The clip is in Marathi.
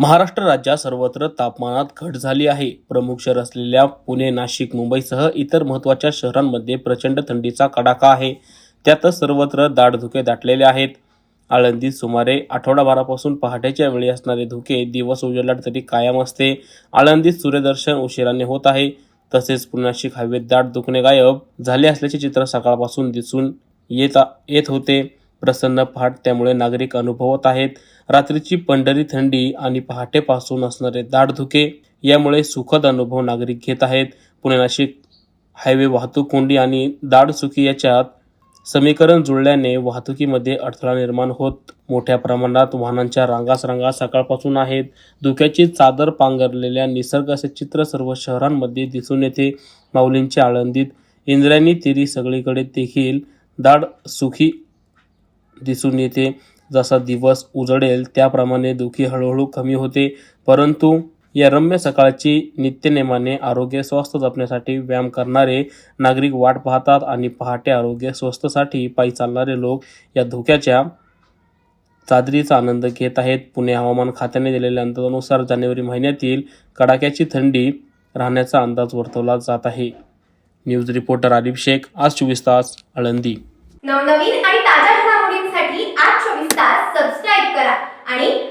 महाराष्ट्र राज्यात सर्वत्र तापमानात घट झाली आहे. प्रमुख शहर असलेल्या पुणे नाशिक मुंबईसह इतर महत्त्वाच्या शहरांमध्ये प्रचंड थंडीचा कडाका आहे. त्यातच सर्वत्र दाट धुके दाटलेले आहेत. आळंदीत सुमारे आठवडाभरापासून पहाटेच्या वेळी असणारे धुके दिवस उजेडला तरी कायम असते. आळंदीत सूर्यदर्शन उशिराने होत आहे. तसेच पुणे नाशिक हवेत दाट दुखणे गायब झाले असल्याचे चित्र सकाळपासून दिसून येत येत होते. प्रसन्न पहाट त्यामुळे नागरिक अनुभवत आहेत. रात्रीची पंढरी थंडी आणि पहाटेपासून असणारे दाट धुके यामुळे सुखद अनुभव नागरिक घेत आहेत. पुणे नाशिक हायवे वाहतूक कोंडी आणि दाट याच्यात समीकरण जुळल्याने वाहतुकीमध्ये अडथळा निर्माण होत. मोठ्या प्रमाणात वाहनांच्या रांगास रांगा सकाळपासून आहेत. धुक्याची चादर पांघरलेल्या निसर्गाचे चित्र सर्व शहरांमध्ये दिसून येते. माऊलींच्या आळंदीत इंद्रायणी तिरी सगळीकडे देखील दाड सुखी दिसून येते. जसा दिवस उजडेल त्याप्रमाणे दुखी हळूहळू कमी होते. परंतु या रम्य सकाळची नित्यनेमाने आरोग्य स्वस्थ जपण्यासाठी व्यायाम करणारे नागरिक वाट पाहतात आणि पहाटे आरोग्य स्वस्थसाठी पायी चालणारे लोक या धोक्याच्या चादरीचा आनंद घेत आहेत. पुणे हवामान खात्याने दिलेल्या अंदाजानुसार जानेवारी महिन्यातील कडाक्याची थंडी राहण्याचा अंदाज वर्तवला जात आहे. न्यूज रिपोर्टर आरिफ शेख आज चोवीस तास आळंदी. नवनवीन आणि ताज्या nine